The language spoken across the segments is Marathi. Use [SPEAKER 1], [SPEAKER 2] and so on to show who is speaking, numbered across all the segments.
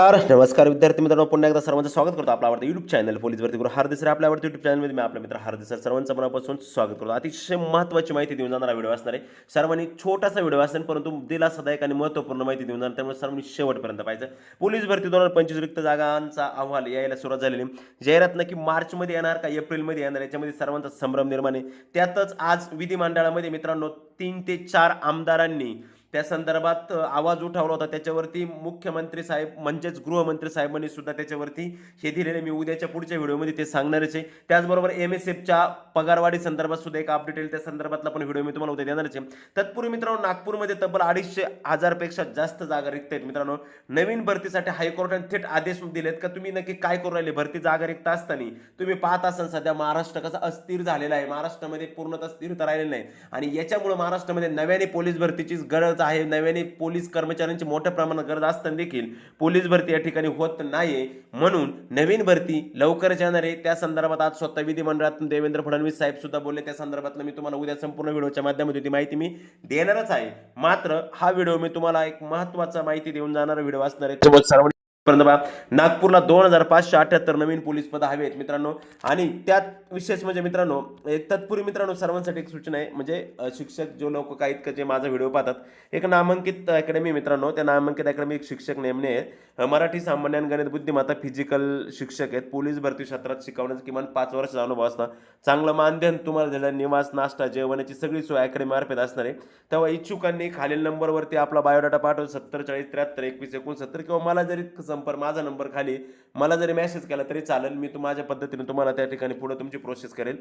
[SPEAKER 1] नमस्कार नमस्कार विद्यार्थी मित्रांनो पुन्हा एकदा सर्वांचं स्वागत करतो आपला आवडतं यूट्यूब चॅनल पोलीस भरती गुरु हार्दिक सर आपल्या आवडतं यूट्यूब चॅनलमध्ये मी आपल्या मित्र हार्दिक सर्वांचं मनापासून स्वागत करतो. अतिशय महत्त्वाची माहिती देऊन जाणारा व्हिडिओ असणार आहे. सर्वांनी छोटासा व्हिडिओ असेल परंतु दिलासादायक आणि महत्त्वपूर्ण माहिती देऊन जाणार त्यामुळे सर्वांनी शेवटपर्यंत पाहिजे पोलीस भरती दोन हजार पंचवीस रिक्त जागांचा अहवाल यायला सुरुवात झालेली. जाहिरात नक्की मार्चमध्ये येणार का एप्रिलमध्ये येणार याच्यामध्ये सर्वांचा संभ्रम निर्माण आहे. त्यातच आज विधिमंडळामध्ये मित्रांनो तीन ते चार आमदारांनी त्या संदर्भात आवाज उठावला होता. त्याच्यावरती मुख्यमंत्री साहेब म्हणजेच गृहमंत्री साहेबांनी सुद्धा त्याच्यावरती हे दिलेले. मी उद्याच्या पुढच्या व्हिडिओमध्ये ते सांगणारच आहे. त्याचबरोबर एम एस एफच्या पगारवाढी संदर्भात सुद्धा एक अपडेट येईल. त्या संदर्भातला पण व्हिडिओ मी तुम्हाला उद्या देणारच आहे. तत्पूर्वी मित्रांनो नागपूरमध्ये तब्बल अडीचशे हजारपेक्षा जास्त जागा रिक्त आहेत मित्रांनो. नवीन भरतीसाठी हायकोर्टाने थेट आदेश दिलेत. का तुम्ही नक्की काय करू राहिले? भरती जागा रिक्त असताना तुम्ही पाहत असाल सध्या महाराष्ट्र कसा अस्थिर झालेला आहे. महाराष्ट्रामध्ये पूर्णतः स्थिरता राहिलेली नाही. आणि याच्यामुळे महाराष्ट्रामध्ये नव्याने पोलीस भरतीची गरज आहे. नव्याने पोलीस कर्मचाऱ्यांची मोठ्या प्रमाणात गरज असताना देखील पोलीस भरती या ठिकाणी होत नाही म्हणून नवीन भरती लवकरच येणार आहे. त्या संदर्भात आज स्वतः विधिमंडळातून देवेंद्र फडणवीस साहेब सुद्धा बोलले. त्या संदर्भातलं मी तुम्हाला उद्या संपूर्ण व्हिडिओच्या माध्यमातून ती माहिती मी देणारच आहे. मात्र हा व्हिडिओ मी तुम्हाला एक महत्त्वाचा माहिती देऊन जाणारा व्हिडिओ असणार आहे. पर्यंत बघा नागपूरला दोन हजार पाचशे अठ्याहत्तर नवीन पोलीस पदं हवे आहेत मित्रांनो. आणि त्यात विशेष म्हणजे मित्रांनो एक तत्पूर्वी मित्रांनो सर्वांसाठी एक सूचना आहे म्हणजे शिक्षक जो लोक काही इतकं जे माझा व्हिडिओ पाहतात एक नामांकित अकॅडमी मित्रांनो. त्या नामांकित अकॅडमी एक शिक्षक नेमणे आहेत. मराठी सामान्य गणित बुद्धिमत्ता फिजिकल शिक्षक आहेत. पोलीस भरती क्षेत्रात शिकवण्याचा किमान पाच वर्षाचा अनुभव असता चांगलं मानधन तुम्हाला दिलं निवास नाश्ता जेवणाची सगळी सोय अकॅडमीमार्फत असणार आहे. तेव्हा इच्छुकांनी खालील नंबरवरती आपला बायोडाटा पाठवून सत्तर चाळीस त्र्याहत्तर एकवीस एकोणसत्तर किंवा मला जरी संपर्क माझा नंबर खाली. मला जरी मेसेज केला तरी चालेल. मी तू माझ्या पद्धतीने तुम्हाला त्या ठिकाणी पुढे तुमची प्रोसेस करेल.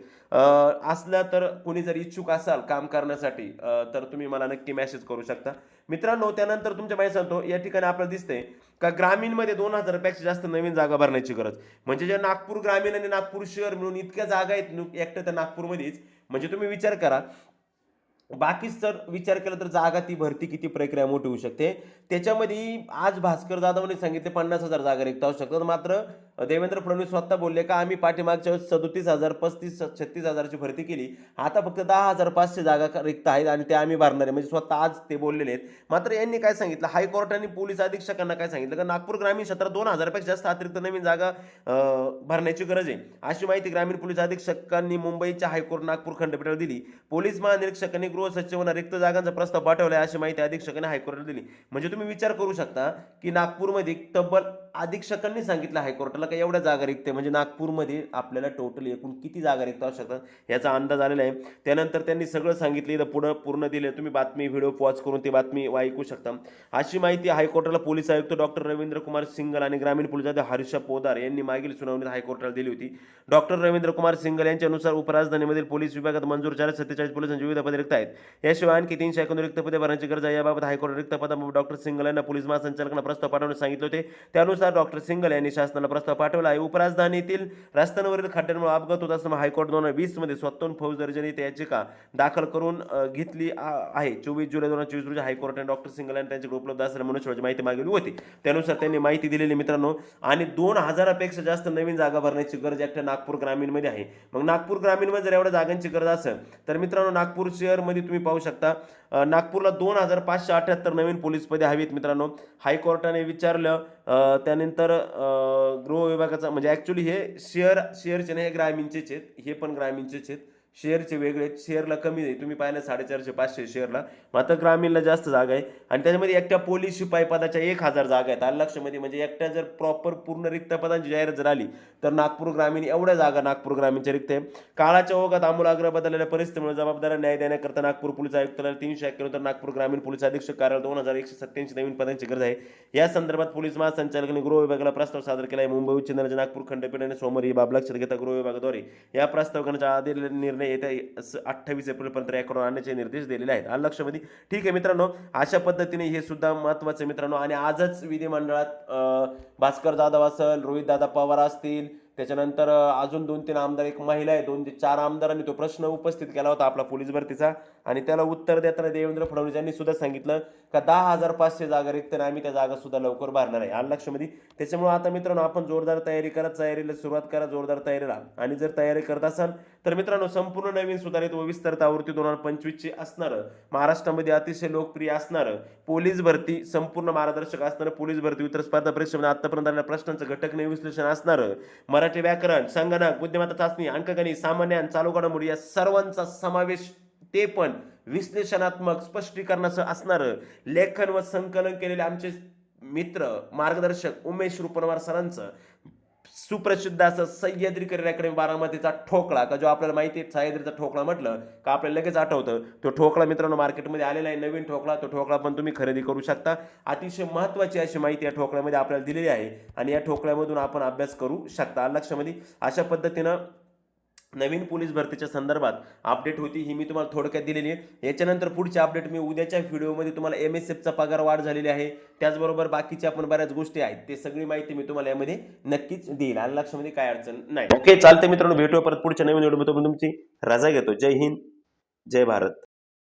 [SPEAKER 1] असल्या तर कोणी जर इच्छुक असाल काम करण्यासाठी तर तुम्ही मला नक्की मेसेज करू शकता. मित्रांनो त्यानंतर तुमच्या माहिती सांगतो या ठिकाणी आपल्याला दिसते का ग्रामीणमध्ये दोन हजारपेक्षा जास्त नवीन जागा भरण्याची गरज. म्हणजे जे नागपूर ग्रामीण आणि नागपूर शहर मिळून इतक्या जागा आहेत एकट्या त्या नागपूरमध्येच. म्हणजे तुम्ही विचार करा बाकीच जर विचार केला तर जागा ती भरती किती प्रक्रिया मोठी होऊ शकते. त्याच्यामध्ये आज भास्कर जाधवने सांगितले पन्नास हजार जागा रिक्त असू शकतात. मात्र देवेंद्र फडणवीस स्वतः बोलले का आम्ही पाठीमागच्या वेळेस सदोतीस हजार पस्तीस छत्तीस हजारची भरती केली. आता फक्त दहा हजार पाचशे जागा रिक्त आहेत आणि ते आम्ही भरणार आहे. म्हणजे स्वतः आज ते बोललेले आहेत. मात्र यांनी काय सांगितलं? हायकोर्टाने पोलीस अधीक्षकांना काय सांगितलं? का नागपूर ग्रामीण क्षेत्रात दोन हजारपेक्षा जास्त अतिरिक्त नवीन जागा भरण्याची गरज आहे. अशी माहिती ग्रामीण पोलीस अधीक्षकांनी मुंबईच्या हायकोर्ट नागपूर खंडपीठाला दिली. पोलीस महानिरीक्षकांनी गृह सचिवांना रिक्त जागांचा प्रस्ताव पाठवला अशी माहिती अधीक्षकांनी हायकोर्टाला दिली. म्हणजे तुम्ही विचार करू शकता की नागपूरमध्ये तब्बल अधीक्षकांनी सांगितलं हायकोर्टाला का एवढ्या जागा रिक्त म्हणजे नागपूरमध्ये आपल्याला टोटल एकूण किती जागा रिक्त असू शकतात याचा अंदाज आलेला आहे. त्यानंतर त्यांनी सगळं सांगितलं इथं पुढं पूर्ण दिलं. तुम्ही बातमी व्हिडिओ पॉज करून ती बातमी ऐकू शकता. अशी माहिती हायकोर्टाला पोलीस आयुक्त डॉक्टर रवींद्र कुमार सिंगल आणि ग्रामीण पोलीस आयुक्त हर्षा पोदार यांनी मागील सुनावणीत हायकोर्टाला दिली होती. डॉक्टर रवींद्र कुमार सिंगल यांच्यानुसार उपराजधानीमधील पोलीस विभागात मंजूर झाले सत्तेचाळीस पोलिसांची विविध पदे रिक्त आहेत. याशिवाय आणखी तीनशे एकोण रिक्त पदे भरण्याची गरज आहे. याबाबत हायकोर्ट रिक्त पदा डॉक्टर सिंगल यांना पोलीस महासंचालकांना प्रस्ताव पाठवण्यास सांगितले होते. त्यानुसार डॉक्टर सिंगल यांनी शासनाला प्रस्ताव पाठवला आहे. उपराजधानीतील रस्त्यांवरील खड्ड्यांमुळे अपघात होत असताना हायकोर्ट दोन हजार वीसमध्ये स्वतःहून फौजदारीजनित याचिका दाखल करून घेतली आहे. चोवीस जुलै दोन हजार चोवीस रोजी हायकोर्टाने डॉक्टर सिंगल यांनी त्यांच्याकडे उपलब्ध असलेल्या मनुष्यबळाची माहिती मागवली होती. त्यानुसार त्यांनी माहिती दिलेली मित्रांनो आणि दोन हजारापेक्षा जास्त नवीन जागा भरण्याची गरज एकट्या नागपूर ग्रामीणमध्ये आहे. मग नागपूर ग्रामीणमध्ये जर एवढ्या जागांची गरज असेल तर मित्रांनो नागपूर शहरमध्ये तुम्ही पाहू शकता नागपूरला दोन हजार पाचशे अठ्याहत्तर नवीन पोलीस पदे हवीत मित्रांनो. हायकोर्टाने विचारलं त्यानंतर गृह विभागाचा म्हणजे ॲक्च्युली हे शेअर शेअरचे नाही हे ग्रामीणचेच आहेत. हे पण ग्रामीणचेच आहेत. शेअरचे वेगळे शेअरला कमी नाही. तुम्ही पाहिलं साडेचारशे पाचशे शेअरला. मात्र ग्रामीणला जास्त जागा आहे. आणि त्याच्यामध्ये एकट्या पोलीस शिपाई पदाच्या एक हजार जागा आहेत. आलं म्हणजे एकट्या जर प्रॉपर पूर्ण रिक्त पदांची जाहिरात जर आली तर नागपूर ग्रामीण एवढ्या जागा नागपूर ग्रामीणच्या रिक्त आहे. काळाच्या ओघात आमूलाग्र बदललेल्या परिस्थितीमुळे जबाबदार न्याय देण्याकरता नागपूर पोलीस आयुक्तालयाला तीनशे एक्क्याण्णव तर नागपूर ग्रामीण पोलीस अधीक्षक कार्यालय दोन हजार एकशे सत्त्याऐंशी नवीन पदांची गरज आहे. या संदर्भात पोलीस महासंचालकांनी गृह विभागाला प्रस्ताव सादर केला आहे. मुंबई उच्च न्यायालय नागपूर खंडपीठाने सोमवारी ही बाब लक्षात घेता गृह विभागाद्वारे. या प्रस्तावकांच्या आधी निर्णय येत्या अठ्ठावीस एप्रिलपर्यंत रेकॉर्ड आणण्याचे निर्देश दिलेले आहेत. आणि लक्षामध्ये म्हणजे, ठीक आहे मित्रांनो अशा पद्धतीने हे सुद्धा महत्त्वाचं मित्रांनो. आणि आजच विधिमंडळात भास्कर जाधव असेल रोहित दादा पवार असतील त्याच्यानंतर अजून दोन तीन आमदार एक महिला आहे दोन ते चार आमदारांनी तो प्रश्न उपस्थित केला होता आपला पोलीस भरतीचा. आणि त्याला उत्तर देताना देवेंद्र फडणवीस यांनी सुद्धा सांगितलं का दहा हजार पाचशे जागा रिक्त आणि आम्ही त्या जागा सुद्धा लवकर भरणार आहे. आलं लक्षामध्ये? त्याच्यामुळे आता मित्रांनो आपण जोरदार तयारी करा तयारीला सुरुवात करा जोरदार तयारीला. आणि जर तयारी करत असाल तर मित्रांनो संपूर्ण नवीन सुधारित व विस्तारित आवृत्ती दोन हजार पंचवीसची असणारं. महाराष्ट्रामध्ये अतिशय लोकप्रिय असणारं. पोलीस भरती संपूर्ण मार्गदर्शक असणारं. पोलीस भरती इतर स्पर्धा परीक्षेमध्ये आतापर्यंत आलेल्या प्रश्नांचं घटक विश्लेषण असणारं. मराठी व्याकरण संगणक बुद्धिमत्ता चाचणी अंकगणित सामान्य चालू घडामोडी या सर्वांचा समावेश ते पण विश्लेषणात्मक स्पष्टीकरणाचं असणारं. लेखन व संकलन केलेले आमचे मित्र मार्गदर्शक उमेश रुपनवार सरांचं सुप्रसिद्ध असं सह्याद्री करिअर अकॅडमी बारामतीचा ठोकळा का जो आपल्याला माहिती आहे सह्याद्रीचा ठोकळा म्हटलं का आपल्याला लगेच आठवतं तो ठोकळा मित्रांनो मार्केटमध्ये आलेला आहे नवीन ठोकळा तो ठोकळा पण तुम्ही खरेदी करू शकता. अतिशय महत्त्वाची अशी माहिती या ठोकळ्यामध्ये आपल्याला दिलेली आहे आणि या ठोकळ्यामधून आपण अभ्यास करू शकता. लक्षामध्ये अशा पद्धतीनं नवीन पोलीस भरतीच्या संदर्भात अपडेट होती ही मी तुम्हाला थोडक्यात दिलेली आहे. याच्यानंतर पुढचे अपडेट मी उद्याच्या व्हिडिओमध्ये तुम्हाला एम एस एफचा पगार वाढ झालेली आहे. त्याचबरोबर बाकीच्या पण बऱ्याच गोष्टी आहेत. ते सगळी माहिती मी तुम्हाला यामध्ये नक्कीच देईल. आणि लक्षामध्ये काय अडचण नाही. ओके चालते मित्रांनो. भेटूया परत पुढच्या नवीन व्हिडिओमध्ये तुमची रजा घेतो. जय हिंद. जय भारत.